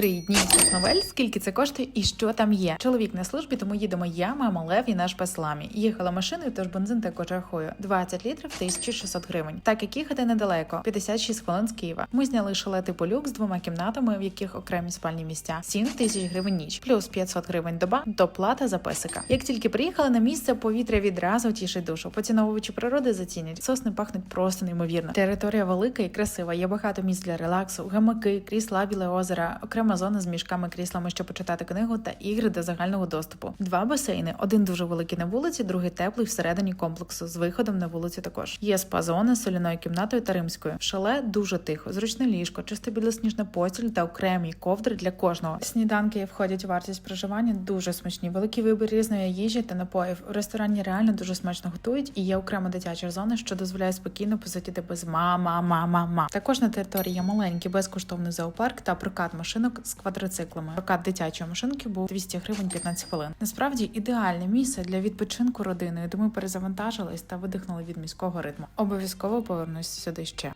Три дні новель, скільки це коштує і що там є. Чоловік на службі, тому їдемо я, мама Лев і наш пес Ламі. Їхала машиною, тож бензин також рахую. 20 літрів 1600 гривень. Так як їхати недалеко, 56 хвилин з Києва. Ми зняли шале типу люкс з двома кімнатами, в яких окремі спальні місця. 7 тисяч гривень ніч, плюс 500 гривень доба, доплата за песика. Як тільки приїхали на місце, повітря відразу тішить душу. Поціновувачі природи зацінять. Сосни пахнуть просто неймовірно. Територія велика і красива. Є багато місць для релаксу, гамаки, крісла, біле озера, окрема зона з мішками, кріслами, щоб почитати книгу та ігри до загального доступу. Два басейни: один дуже великий на вулиці, другий теплий всередині комплексу з виходом на вулицю. Також є спа-зона з соляною кімнатою та римською. Шале дуже тихо, зручне ліжко, чисте білосніжна постіль та окремі ковдри для кожного. Сніданки входять у вартість проживання дуже смачні. Великий вибір різної їжі та напоїв. У ресторані реально дуже смачно готують, і є окрема дитяча зона, що дозволяє спокійно посидіти без мама, мама, мама. Також на території є маленький безкоштовний зоопарк та прокат машинок з квадроциклами. Прокат дитячої машинки був 200 гривень 15 хвилин. Насправді ідеальне місце для відпочинку родиною, тому перезавантажились та видихнули від міського ритму. Обов'язково повернусь сюди ще.